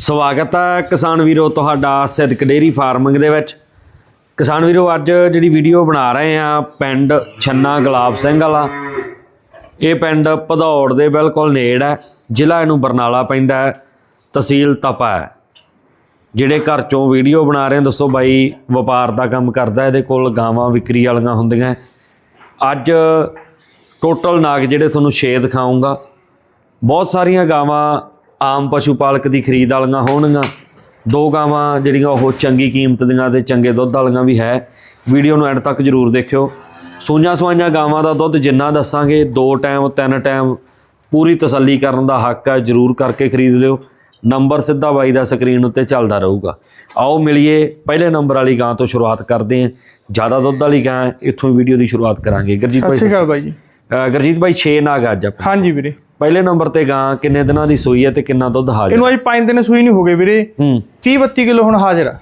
ਸਵਾਗਤ ਹੈ ਕਿਸਾਨ ਵੀਰੋ ਤੁਹਾਡਾ ਸਿੱਧਕ ਡੇਰੀ ਫਾਰਮਿੰਗ ਦੇ ਵਿੱਚ। ਕਿਸਾਨ ਵੀਰੋ, ਅੱਜ ਜਿਹੜੀ ਵੀਡੀਓ ਬਣਾ ਰਹੇ ਆ ਪਿੰਡ ਛੰਨਾ ਗੁਲਾਬ ਸਿੰਘ ਵਾਲਾ। ਇਹ ਪਿੰਡ ਭਦੌੜ ਦੇ ਬਿਲਕੁਲ ਨੇੜ ਹੈ, ਜ਼ਿਲ੍ਹਾ ਇਹਨੂੰ ਬਰਨਾਲਾ ਪੈਂਦਾ ਹੈ, ਤਹਿਸੀਲ ਤਪਾ ਹੈ। ਜਿਹੜੇ ਘਰ ਚੋਂ ਵੀਡੀਓ ਬਣਾ ਰਹੇ ਦੱਸੋ ਬਾਈ, ਵਪਾਰ ਦਾ ਕੰਮ ਕਰਦਾ, ਇਹਦੇ ਕੋਲ ਗਾਵਾਂ ਵਿਕਰੀ ਵਾਲੀਆਂ ਹੁੰਦੀਆਂ। ਅੱਜ ਟੋਟਲ ਨਾਗ ਜਿਹੜੇ ਤੁਹਾਨੂੰ 6 ਦਿਖਾਉਂਗਾ ਬਹੁਤ ਸਾਰੀਆਂ ਗਾਵਾਂ ਆਮ ਪਸ਼ੂ ਪਾਲਕ ਦੀ ਖਰੀਦ ਵਾਲੀਆਂ ਹੋਣਗੀਆਂ। ਦੋ ਗਾਵਾਂ ਜਿਹੜੀਆਂ ਉਹ ਚੰਗੀ ਕੀਮਤ ਦੀਆਂ ਤੇ ਚੰਗੇ ਦੁੱਧ ਵਾਲੀਆਂ ਵੀ ਹੈ। ਵੀਡੀਓ ਨੂੰ ਐਂਡ ਤੱਕ ਜਰੂਰ ਦੇਖਿਓ। ਸੂਈਆਂ ਸਵਾਈਆਂ ਗਾਵਾਂ ਦਾ ਦੁੱਧ ਜਿੰਨਾ ਦੱਸਾਂਗੇ ਦੋ ਟਾਈਮ ਤਿੰਨ ਟਾਈਮ ਪੂਰੀ ਤਸੱਲੀ ਕਰਨ ਦਾ ਹੱਕ ਹੈ ਜਰੂਰ ਕਰਕੇ ਖਰੀਦ ਲਿਓ। ਨੰਬਰ ਸਿੱਧਾ ਬਾਈ ਦਾ ਸਕਰੀਨ ਉੱਤੇ ਚੱਲਦਾ ਰਹੂਗਾ। ਆਓ ਮਿਲੀਏ ਪਹਿਲੇ ਨੰਬਰ ਵਾਲੀ ਗਾਂ ਤੋਂ ਸ਼ੁਰੂਆਤ ਕਰਦੇ ਹਾਂ। ਜ਼ਿਆਦਾ ਦੁੱਧ ਵਾਲੀ ਗਾਂ ਇੱਥੋਂ ਵੀਡੀਓ ਦੀ ਸ਼ੁਰੂਆਤ ਕਰਾਂਗੇ। ਗੁਰਜੀਤ ਸਤਿ ਭਾਈ ਸ਼੍ਰੀ ਅਕਾਲ ਬਾਈ ਜੀ। ਗੁਰਜੀਤ ਭਾਈ 6 ਨਾਗ ਅੱਜ ਆਪਾਂ ਹਾਂਜੀ ਵੀਰੇ। ਪਹਿਲੇ ਨੰਬਰ ਤੇ ਗਾਂ ਕਿੰਨੇ ਦਿਨਾਂ ਦੀ ਸੂਈ ਹੈ ਤੇ ਕਿੰਨਾ ਦੁੱਧ ਹਾਜ਼ਰ? ਇਹਨੂੰ ਅੱਜ 5 ਦਿਨ ਸੂਈ ਨਹੀਂ ਹੋ ਗਏ ਵੀਰੇ। ਹੂੰ। 30 32 ਕਿਲੋ ਹੁਣ ਹਾਜ਼ਰ ਆ।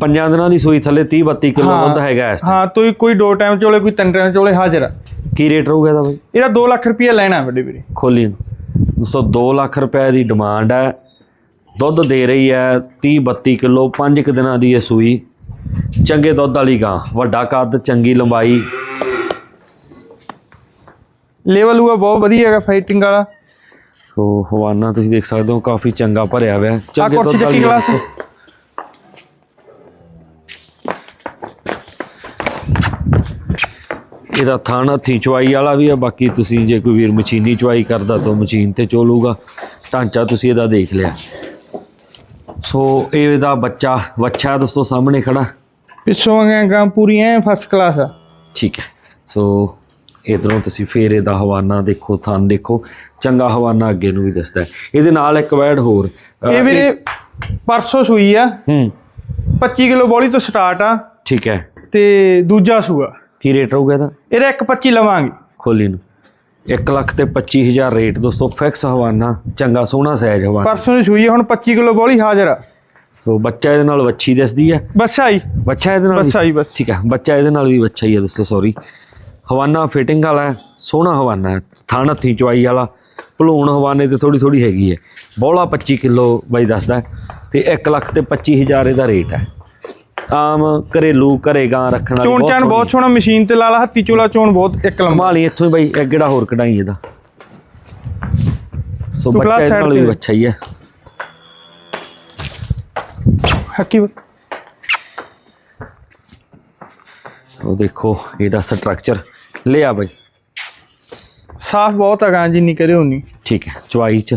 ਪੰਜਾਂ ਦਿਨਾਂ ਦੀ ਸੂਈ ਥੱਲੇ 30 32 ਕਿਲੋ ਦੁੱਧ ਹੈਗਾ ਇਸ ਹਾਂ ਤੋਈ ਕੋਈ ਦੋ ਟਾਈਮ ਚੋਲੇ ਕੋਈ ਤਿੰਨ ਟਾਈਮ ਚੋਲੇ ਹਾਜ਼ਰ ਆ। ਕੀ ਰੇਟ ਰਹੂਗਾ ਇਹਦਾ ਬਾਈ? ਇਹਦਾ 2 ਲੱਖ ਰੁਪਇਆ ਲੈਣਾ ਵੱਡੇ ਵੀਰੇ। ਖੋਲੀ ਨੂੰ। ਦੋਸਤੋ 2 ਲੱਖ ਰੁਪਏ ਦੀ ਡਿਮਾਂਡ ਹੈ। ਦੁੱਧ ਦੇ ਰਹੀ ਹੈ 30 32 ਕਿਲੋ 5 ਕੁ ਦਿਨਾਂ ਦੀ ਇਹ ਸੂਈ। ਚੰਗੇ ਦੁੱਧ ਵਾਲੀ ਗਾਂ ਵੱਡਾ ਕੱਦ ਚੰਗੀ ਲੰਬਾਈ। ਲੈਵਲ ਹੋਊਗਾ ਬਹੁਤ ਵਧੀਆ ਹੈਗਾ ਫਾਈਟਿੰਗ ਵਾਲਾ। ਸੋ ਹਵਾਨਾ ਤੁਸੀਂ ਦੇਖ ਸਕਦੇ ਹੋ ਕਾਫੀ ਚੰਗਾ ਭਰਿਆ ਹੋਇਆ ਹੈ। ਆ ਚੰਗੇ ਕੁਰਸੀ ਚੱਕੀ ਗਲਾਸ। ਇਹਦਾ ਥਾਣਾ ਹੱਥੀ ਚਵਾਈ ਵਾਲਾ ਵੀ ਹੈ ਬਾਕੀ ਤੁਸੀਂ ਜੇ ਕੋਈ ਵੀਰ ਮਸ਼ੀਨੀ ਚਵਾਈ ਕਰਦਾ ਤਾਂ ਮਸ਼ੀਨ ਤੇ ਚੋਲੂਗਾ। ਢਾਂਚਾ ਤੁਸੀਂ ਇਹਦਾ ਦੇਖ ਲਿਆ। ਸੋ ਇਹ ਇਹਦਾ ਬੱਚਾ ਵੱਛਾ ਦੋਸਤੋ ਸਾਹਮਣੇ ਖੜਾ। ਪਿੱਛੋਂ ਆ ਗਾਂ ਪੂਰੀ ਐ ਫਸਟ ਕਲਾਸ ਆ। ਠੀਕ ਹੈ। ਸੋ ਇਧਰੋਂ ਤੁਸੀਂ ਫੇਰ ਇਹਦਾ ਹਵਾਨਾ ਦੇਖੋ ਥਣ ਦੇਖੋ ਚੰਗਾ ਹਵਾਨਾ ਅੱਗੇ ਨੂੰ ਵੀ ਦੱਸਦਾ ਹੈ। ਇਹਦੇ ਨਾਲ ਇੱਕ ਵੈਡ ਹੋਰ ਇਹ ਵੀਰੇ ਪਰਸੋਂ ਸੂਈ ਆ। ਹੂੰ। 25 ਕਿਲੋ ਬੋਲੀ ਤੋਂ ਸਟਾਰਟ ਆ। ਠੀਕ ਹੈ। ਤੇ ਦੂਜਾ ਸੂਆ। ਕੀ ਰੇਟ ਰਹੂਗਾ ਇਹਦਾ? ਇਹਦਾ ਇੱਕ 25 ਲਵਾਂਗੇ। ਖੋਲੀ ਨੂੰ। 1 ਲੱਖ ਤੇ 25000 ਰੇਟ ਦੋਸਤੋ ਫਿਕਸ ਹਵਾਨਾ ਚੰਗਾ ਸੋਹਣਾ ਸਾਈਜ਼ ਹਵਾਨਾ। ਪਰਸੋਂ ਦੀ ਸੂਈ ਆ ਹੁਣ 25 ਕਿਲੋ ਬੋਲੀ ਹਾਜ਼ਰ ਆ। ਸੋ ਬੱਚਾ ਇਹਦੇ ਨਾਲ ਵੱਛੀ ਦਿਸਦੀ ਹੈ? ਬਸ ਆਈ ਬੱਚਾ ਇਹਦੇ ਨਾਲ ਵੀ- ਆਈ ਬਸ। ਠੀਕ ਹੈ ਬੱਚਾ ਇਹਦੇ ਨਾਲ ਵੀ ਬੱਚਾ ਹੀ ਹੈ ਦੋਸਤੋ ਸੌਰੀ ਹਵਾਨਾ ਫਿਟਿੰਗ ਵਾਲਾ ਹੈ ਸੋਹਣਾ ਹਵਾਨਾ ਹੈ ਥਣ ਹੱਥੀ ਚਵਾਈ ਵਾਲਾ ਭਲੂਣ ਹਵਾਨੇ ਤੇ ਥੋੜੀ ਥੋੜੀ ਹੈਗੀ ਹੈ। ਬੋਲਾ 25 ਕਿਲੋ ਬਾਈ ਦੱਸਦਾ ਤੇ 1 ਲੱਖ ਤੇ 25000 ਇਹਦਾ ਰੇਟ ਹੈ। ਆਮ ਘਰੇਲੂ ਘਰੇ ਗਾਂ ਰੱਖਣ ਵਾਲੀ ਚੋਣ ਚਾਣ ਬਹੁਤ ਸੋਹਣਾ ਮਸ਼ੀਨ ਤੇ ਲਾ ਲਾ ਹੱਥੀ ਚੋਲਾ ਚੋਣ ਬਹੁਤ ਇੱਕ ਲੰਮਾ ਕਮਾਲੀ ਇੱਥੋਂ ਹੀ ਬਾਈ ਇੱਕ ਗੇੜਾ ਹੋਰ ਕਢਾਈ ਇਹਦਾ? ਸੋ ਬੱਚਾ ਵੀ ਤੇ। ਬੱਚਾ ਹੀ ਹੈ। ਹੱਕੀ ਉਹ ਦੇਖੋ ਇਹਦਾ ਸਟਰਕਚਰ ਲਿਆ ਬਾਈ। ਸਾਫ਼ ਬਹੁਤ ਹੈਗਾ ਜਿੰਨੀ ਕਰੇ ਉਨੀ ਠੀਕ ਹੈ ਚਵਾਈ ਚ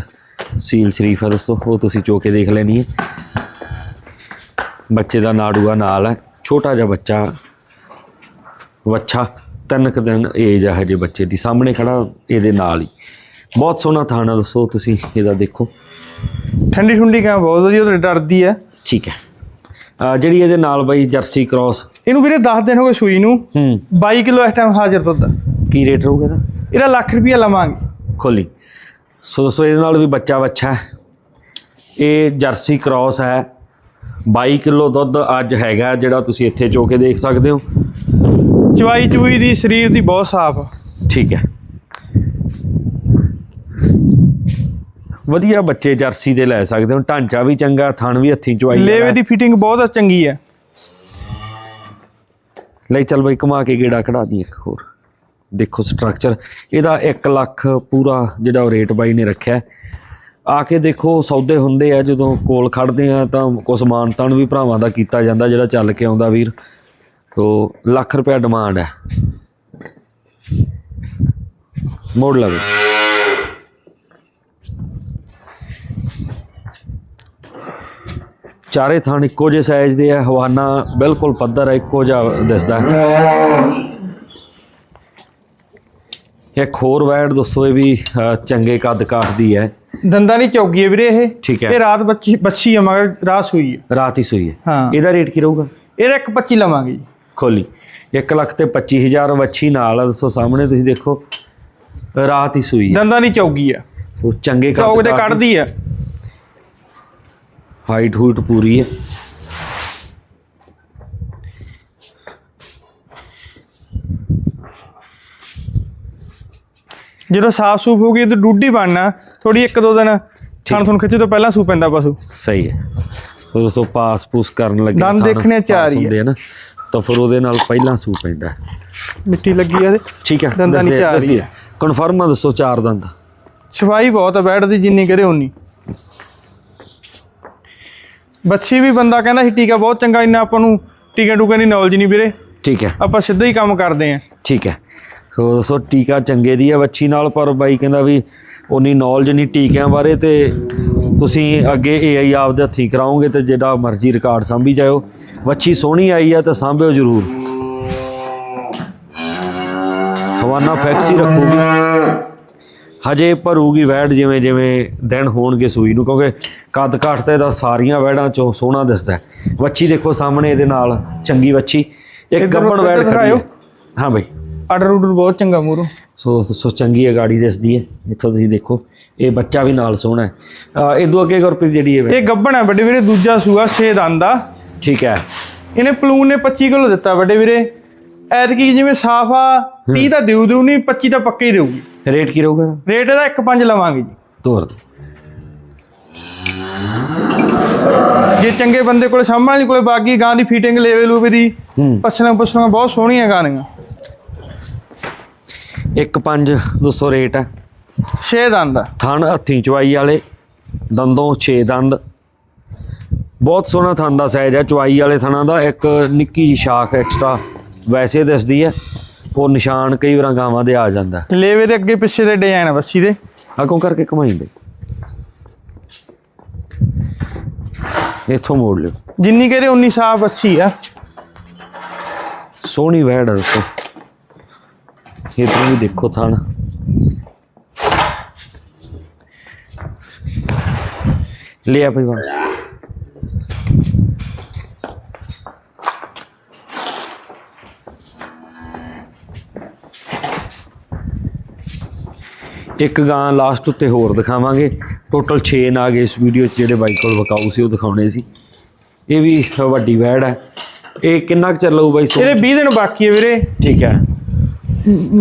ਸੀਲ ਸ਼ਰੀਫ ਹੈ ਦੋਸਤੋ ਉਹ ਤੁਸੀਂ ਚੋ ਕੇ ਦੇਖ ਲੈਣੀ ਹੈ। ਬੱਚੇ ਦਾ ਨਾੜੂਆ ਨਾਲ ਹੈ ਛੋਟਾ ਜਿਹਾ ਬੱਚਾ। ਵੱਛਾ ਤਿੰਨ ਕੁ ਦਿਨ ਏਜ ਹੈ ਹਜੇ ਬੱਚੇ ਦੀ ਸਾਹਮਣੇ ਖੜਾ ਇਹਦੇ ਨਾਲ ਹੀ। ਬਹੁਤ ਸੋਹਣਾ ਥਾਣਾ ਦੱਸੋ ਤੁਸੀਂ ਇਹਦਾ ਦੇਖੋ। ਠੰਡੀ ਠੁੰਡੀ ਕਾ ਬਹੁਤ ਵਧੀਆ ਤੇ ਡਰਦੀ ਹੈ। ਠੀਕ ਹੈ। ਜਿਹੜੀ ਇਹਦੇ ਨਾਲ ਬਾਈ ਜਰਸੀ ਕ੍ਰਾਸ ਇਹਨੂੰ ਵੀਰੇ 10 ਦਿਨ ਹੋ ਗਏ ਸੂਈ ਨੂੰ। ਹੂੰ। 22 ਕਿਲੋ ਇਸ ਟਾਈਮ ਹਾਜ਼ਰ ਦੁੱਧ। ਕੀ ਰੇਟ ਰਹੂਗਾ ਇਹਦਾ? ਇਹਦਾ ਲੱਖ ਰੁਪਇਆ ਲਵਾਂਗੇ। ਖੋਲੀ। ਸੋ ਦੋਸਤੋ ਇਹਦੇ ਨਾਲ ਵੀ ਬੱਚਾ ਵੱਛਾ ਇਹ ਜਰਸੀ ਕ੍ਰਾਸ ਹੈ। 22 ਕਿਲੋ ਦੁੱਧ ਅੱਜ ਹੈਗਾ ਜਿਹੜਾ ਤੁਸੀਂ ਇੱਥੇ ਚੋ ਕੇ ਦੇਖ ਸਕਦੇ ਹੋ। ਚਵਾਈ ਚੂਈ ਦੀ ਸਰੀਰ ਦੀ ਬਹੁਤ ਸਾਫ਼ ਠੀਕ ਹੈ। ਵਧੀਆ ਬੱਚੇ ਜਰਸੀ ਦੇ ਲੈ ਸਕਦੇ ਹੋ ਢਾਂਚਾ ਵੀ ਚੰਗਾ ਥਣ ਵੀ ਹੱਥੀਂ ਚਵਾਈ ਲੇਵੇ। ਦੀ ਫਿਟਿੰਗ ਬਹੁਤ ਚੰਗੀ ਹੈ ਲਈ ਚੱਲ ਬਾਈ ਕਮਾ ਕੇ ਗੇੜਾ ਕਢਾ ਦੀ ਇੱਕ ਹੋਰ। ਦੇਖੋ ਸਟਰਕਚਰ ਇਹਦਾ 1 ਲੱਖ ਪੂਰਾ ਜਿਹੜਾ ਉਹ ਰੇਟ ਬਾਈ ਨੇ ਰੱਖਿਆ। ਆ ਕੇ ਦੇਖੋ ਸੌਦੇ ਹੁੰਦੇ ਆ ਜਦੋਂ ਕੋਲ ਖੜਦੇ ਆ ਤਾਂ ਕੁਛ ਮਾਨ ਤਾਨ ਵੀ ਭਰਾਵਾਂ ਦਾ ਕੀਤਾ ਜਾਂਦਾ ਜਿਹੜਾ ਚੱਲ ਕੇ ਆਉਂਦਾ ਵੀਰ। ਤੋ ਲੱਖ ਰੁਪਏ ਡਿਮਾਂਡ ਹੈ ਮੋੜ ਲਵੇ। ਚਾਰੇ ਥਾਣ ਇੱਕੋ ਜਿਹੇ ਸਾਈਜ਼ ਦੇ ਆ ਹਵਾਨਾ ਬਿਲਕੁਲ ਪੱਧਰ ਹੈ ਇੱਕੋ ਜਿਹਾ ਦਿਸਦਾ। ਹੈ ਇੱਕ ਹੋਰ ਵੈਡ ਦੱਸੋ ਇਹ ਵੀ ਚੰਗੇ ਕੱਦ ਕਾਠ ਦੀ ਹੈ। ਦੰਦਾਂ ਦੀ ਚੌਗੀ ਹੈ ਵੀਰੇ ਇਹ। ਠੀਕ ਹੈ। ਇਹ ਰਾਤ ਬੱਚੀ ਬੱਚੀ ਆ ਮਗਰ ਰਾਤ ਸੂਈ ਹੈ। ਰਾਤ ਹੀ ਸੂਈ ਹੈ। ਹਾਂ। ਇਹਦਾ ਰੇਟ ਕੀ ਰਹੂਗਾ? ਇਹਦਾ ਇੱਕ 25 ਲਵਾਂਗੇ ਜੀ। ਖੋਲੀ। 1 ਲੱਖ ਤੇ 25000 ਵੱਛੀ ਨਾਲ ਆ, ਦੱਸੋ ਸਾਹਮਣੇ ਤੁਸੀਂ ਦੇਖੋ। ਰਾਤ ਹੀ ਸੂਈ ਹੈ। ਦੰਦਾਂ ਦੀ ਚੌਗੀ ਆ। ਉਹ ਚੰਗੇ ਚੌਕ ਕੱਦ ਦੀ। ਕੱਢਦੀ ਆ। ਹਾਈਟ ਹੂਟ ਪੂਰੀ ਹੈ ਜਦੋਂ ਸਾਫ਼ ਸੂਫ ਹੋ ਗਈ ਤੇ ਡੂਡੀ ਬਣਨਾ ਥੋੜੀ ਇੱਕ ਦੋ ਦਿਨ ਥਣ ਥਣ ਖਿੱਚੇ ਤੋਂ ਪਹਿਲਾਂ ਸੂ ਪੈਂਦਾ ਪਸ਼ੂ ਸਹੀ ਹੈ ਫਿਰ ਉਸ ਤੋਂ ਪਾਸ ਪੂਸ ਕਰਨ ਲੱਗੇ ਦੰਦ ਦੇਖਣੇ ਚਾਰ ਹੀ ਹੈ। ਹੁੰਦੇ ਆ ਨਾ ਤਾਂ ਫਿਰ ਉਹਦੇ ਨਾਲ ਪਹਿਲਾਂ ਸੂ ਪੈਂਦਾ। ਮਿੱਟੀ ਲੱਗੀ ਆ ਠੀਕ ਹੈ ਦੰਦਾਂ ਦੱਸਦੇ- ਚਾਰ ਹੀ। ਹੈ। ਕਨਫਰਮ ਆ ਦੱਸੋ ਚਾਰ ਦੰਦ ਸਫ਼ਾਈ ਬਹੁਤ ਆ ਬੈਡ ਦੀ ਜਿੰਨੀ ਕਰੇ ਉਨੀ ਬੱਚੀ ਵੀ ਬੰਦਾ ਕਹਿੰਦਾ ਸੀ ਟੀਕਾ ਬਹੁਤ ਚੰਗਾ ਇੰਨਾ ਆਪਾਂ ਨੂੰ ਟੀਕਾ ਟੂਕੇ ਦੀ ਨੌਲੇਜ ਨਹੀਂ ਵੀਰੇ। ਠੀਕ ਹੈ। ਆਪਾਂ ਸਿੱਧਾ ਹੀ ਕੰਮ ਕਰਦੇ ਆਂ ਠੀਕ ਹੈ। ਸੋ ਦੱਸੋ ਟੀਕਾ ਚੰਗੇ ਦੀ ਹੈ ਵੱਛੀ ਨਾਲ ਪਰ ਬਾਈ ਕਹਿੰਦਾ ਵੀ ਉਨੀ ਨੌਲੇਜ ਨਹੀਂ ਟੀਕਿਆਂ ਬਾਰੇ ਤੇ ਤੁਸੀਂ ਅੱਗੇ ਏਆਈ ਆਪਦੇ ਹੱਥੀਂ ਕਰਾਓਗੇ ਤੇ ਜਿਹੜਾ ਮਰਜ਼ੀ ਰਿਕਾਰਡ ਸਾਂਭੀ ਜਾਇਓ। ਵੱਛੀ ਸੋਹਣੀ ਆਈ ਆ ਤੇ ਸਾਂਭਿਓ ਜ਼ਰੂਰ। ਹਵਾਨਾ ਫੈਕਸੀ ਰੱਖੂਗੀ। ਹਜੇ ਭਰੂਗੀ ਵੈੜ ਜਿਵੇਂ ਜਿਵੇਂ ਦਿਨ ਹੋਣਗੇ ਸੂਈ ਨੂੰ ਕਿਉਂਕਿ ਕੱਦ ਕਾਠ ਤੇ ਦਾ ਸਾਰੀਆਂ ਵੈੜਾਂ ਚੋਂ ਸੋਹਣਾ ਦਿਸਦਾ। ਵੱਛੀ ਦੇਖੋ ਸਾਹਮਣੇ ਇਹਦੇ ਨਾਲ ਚੰਗੀ ਵੱਛੀ। ਇੱਕ ਗੱਬਣ ਵੈੜ ਖੜੀ ਹੈ। ਬਈ। ਆਰਡਰ ਆਰਡਰ ਬਹੁਤ ਚੰਗਾ ਮੂਰੋਂ ਸੋ ਸੋ ਚੰਗੀ ਹੈ ਗਾੜੀ ਦਿਸਦੀ ਹੈ। ਇੱਥੋਂ ਤੁਸੀਂ ਦੇਖੋ ਇਹ ਬੱਚਾ ਵੀ ਨਾਲ ਸੋਹਣਾ ਹੈ। ਇਦੋਂ ਅੱਗੇ ਗੁਰਪ੍ਰੀਤ ਜਿਹੜੀ ਹੈ ਇਹ ਗੱਬਣ ਹੈ ਵੱਡੇ ਵੀਰੇ ਦੂਜਾ ਸੂਆ 6 ਦੰਦ ਠੀਕ ਹੈ। ਇਹਨੇ ਪਲੂਨ ਨੇ 25 ਕਿਲੋ ਦਿੱਤਾ ਵੱਡੇ ਵੀਰੇ। ਐਤਕੀ ਜਿਵੇਂ ਸਾਫ਼ ਆ 30 ਤਾਂ ਦਿਉ ਦਿਉ ਨਹੀਂ 25 ਤਾਂ ਪੱਕੇ ਹੀ ਦੇਊਗੀ। ਰੇਟ ਕੀ ਰਹੂਗਾ ਰੇਟ ਇਹਦਾ 1.5 ਲਵਾਂਗੇ ਜੀ। ਤੋਰ ਦਿਓ। ਜੇ ਚੰਗੇ ਬੰਦੇ ਕੋਲੇ ਸਾਹਮਣੇ ਵਾਲੀ ਕੋਲੇ ਬਾਗੀ ਗਾਂ ਦੀ ਫੀਟਿੰਗ ਲੈਵਲ ਲੂਵੇ ਦੀ ਪਛਣਾ ਪੁਛਣਾ ਬਹੁਤ ਸੋਹਣੀਆਂ ਗਾਣੀਆਂ। ਇੱਕ ਪੰਜ 200 ਰੇਟ ਹੈ। 6 ਦੰਦ ਆ। ਥਣ ਹੱਥੀਂ ਚਵਾਈ ਵਾਲੇ ਦੰਦੋਂ 6 ਦੰਦ। ਬਹੁਤ ਸੋਹਣਾ ਥਣ ਦਾ ਸਾਈਜ਼ ਹੈ ਚਵਾਈ ਵਾਲੇ ਥਣਾਂ ਦਾ। ਇੱਕ ਨਿੱਕੀ ਜਿਹੀ ਸ਼ਾਖ ਐਕਸਟਰਾ ਵੈਸੇ ਦਿਸਦੀ ਹੈ ਉਹ ਨਿਸ਼ਾਨ ਕਈ ਵਾਰਾਂ ਗਾਵਾਂ ਦੇ ਆ ਜਾਂਦਾ। ਲੇਵੇ ਦੇ ਅੱਗੇ ਪਿੱਛੇ ਦੇ ਡਿਜ਼ਾਈਨ ਆ ਬੱਸੀ ਦੇ। ਅੱਗੋਂ ਕਰਕੇ ਕਮਾਈ ਬਈ ਇੱਥੋਂ ਮੋੜ ਲਿਓ। ਜਿੰਨੀ ਕਰੇ ਉਨੀ ਸਾਫ਼ ਬੱਸੀ ਆ। ਸੋਹਣੀ ਵੈੜ ਆ ਦੱਸੋ। ਇਧਰ ਵੀ ਦੇਖੋ ਥਣ। ਲਿਆ ਭਾਈ ਵਾਪਸ। ਇੱਕ ਗਾਂ ਲਾਸਟ ਉੱਤੇ ਹੋਰ ਦਿਖਾਵਾਂਗੇ। ਟੋਟਲ 6 ਨਾਗ ਇਸ ਵੀਡੀਓ 'ਚ ਜਿਹੜੇ ਬਾਈ ਕੋਲ ਵਕਾਊ ਸੀ ਉਹ ਦਿਖਾਉਣੇ ਸੀ। ਇਹ ਵੀ ਵੱਡੀ ਵੈੜ ਹੈ। ਇਹ ਕਿੰਨਾ ਕੁ ਚੱਲੂ ਬਾਈ ਸੋ ਇਹਦੇ 20 ਦਿਨ ਬਾਕੀ ਹੈ ਵੀਰੇ। ਠੀਕ ਹੈ।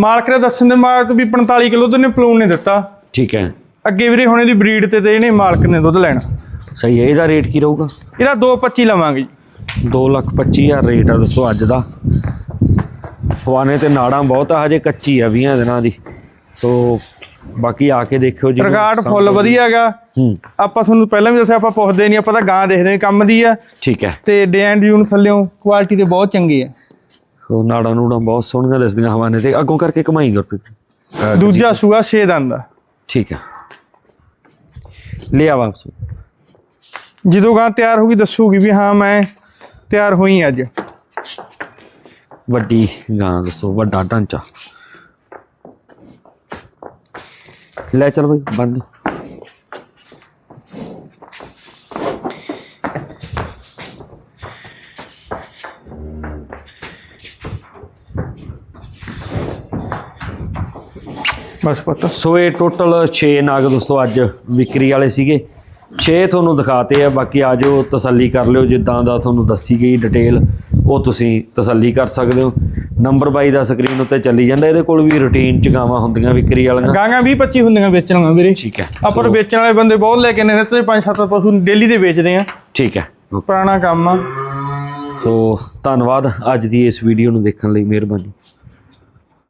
ਮਾਲਕ ਦੇ ਦੱਸਣ ਦੇ ਮਾਲਕ ਵੀ 45 ਕਿਲੋ ਦੁੱਧ ਨੇ ਪਲੂਨ ਨੇ ਦਿੱਤਾ। ਠੀਕ ਹੈ। ਅੱਗੇ ਵੀਰੇ ਹੁਣ ਇਹਦੀ ਬਰੀਡ ਤੇ ਤੇ ਇਹਨੇ ਮਾਲਕ ਨੇ ਦੁੱਧ ਲੈਣਾ। ਸਹੀ ਹੈ ਇਹਦਾ ਰੇਟ ਕੀ ਰਹੂਗਾ? ਇਹਦਾ 2.25 ਲਵਾਂਗੇ। ਜੀ 2 ਲੱਖ 25 ਹਜ਼ਾਰ ਰੇਟ ਆ ਦੱਸੋ ਅੱਜ ਦਾ। ਹਵਾਨੇ ਤੇ ਨਾੜਾਂ ਬਹੁਤ ਆ ਹਜੇ ਕੱਚੀ ਆ 20 ਦਿਨਾਂ ਦੀ। ਸੋ ਬਾਕੀ ਆ ਕੇ ਦੇਖਿਓ ਜੀ। ਰਿਕਾਰਡ ਫੁੱਲ ਵਧੀਆ ਹੈਗਾ ਹੂੰ। ਆਪਾਂ ਤੁਹਾਨੂੰ ਪਹਿਲਾਂ ਵੀ ਦੱਸਿਆ ਆਪਾਂ ਪੁੱਛਦੇ ਨਹੀਂ ਆਪਾਂ ਤਾਂ ਗਾਂ ਦੇਖਦੇ ਹਾਂ ਕੰਮ ਦੀ ਆ। ਠੀਕ ਹੈ। ਤੇ ਡਿਜ਼ਾਈਨ ਡਿਊਨ ਥੱਲਿਓਂ ਕੁਆਲਿਟੀ ਤੇ ਬਹੁਤ ਚੰਗੀ ਆ। ਉਹ ਨਾੜਾਂ ਨੂੜਾਂ ਬਹੁਤ ਸੋਹਣੀਆਂ ਦਿਸਦੀਆਂ ਹਵਾਨੇ ਤੇ ਅੱਗੋਂ ਕਰਕੇ ਕਮਾਈ ਗੁਰਪ੍ਰੀਤ ਦੂਜਾ ਸੂਆ 6 ਦੰਦ ਆ। ਠੀਕ ਹੈ ਲਿਆ ਵਾਪਸ। ਜਦੋਂ ਗਾਂ ਤਿਆਰ ਹੋਗੀ ਦੱਸੂਗੀ ਵੀ ਹਾਂ ਮੈਂ ਤਿਆਰ ਹੋਈ ਅੱਜ। ਵੱਡੀ ਗਾਂ ਦੱਸੋ ਵੱਡਾ ਢਾਂਚਾ। ਲੈ ਚਲ ਬਈ ਬੰਦ ਬਸ ਪੁੱਤ। ਸੋ ਇਹ ਟੋਟਲ 6 ਨਾਗ ਦੋਸਤੋ ਅੱਜ ਵਿਕਰੀ ਵਾਲੇ ਸੀਗੇ। 6 ਤੁਹਾਨੂੰ ਦਿਖਾਤੇ ਆ ਬਾਕੀ ਆਜੋ ਤਸੱਲੀ ਕਰ ਲਿਓ ਜਿੱਦਾਂ ਦਾ ਤੁਹਾਨੂੰ ਦੱਸੀ ਗਈ ਡਿਟੇਲ ਉਹ ਤੁਸੀਂ ਤਸੱਲੀ ਕਰ ਸਕਦੇ ਹੋ। ਨੰਬਰ ਬਾਈ ਦਾ ਸਕਰੀਨ ਉੱਤੇ ਚੱਲੀ ਜਾਂਦਾ ਇਹਦੇ ਕੋਲ ਵੀ ਰੁਟੀਨ ਚ ਗਾਵਾਂ ਹੁੰਦੀਆਂ ਵਿਕਰੀ ਵਾਲੀਆਂ। ਗਾਂਗਾ 20 25 ਹੁੰਦੀਆਂ ਵੇਚਣ ਵਾਲੀਆਂ ਵੀਰੇ। ਠੀਕ ਹੈ ਆਪਾਂ ਵੇਚਣ ਵਾਲੇ ਬੰਦੇ ਬਹੁਤ ਲੈ ਕੇ ਨੇ ਤੇ 5-7 ਪਸ਼ੂ ਡੇਲੀ ਦੇ ਵੇਚਦੇ ਆ। ਠੀਕ ਹੈ। ਪੁਰਾਣਾ ਕੰਮ ਆ। ਸੋ ਧੰਨਵਾਦ ਅੱਜ ਦੀ ਇਸ ਵੀਡੀਓ ਨੂੰ ਦੇਖਣ ਲਈ ਮਿਹਰਬਾਨੀ।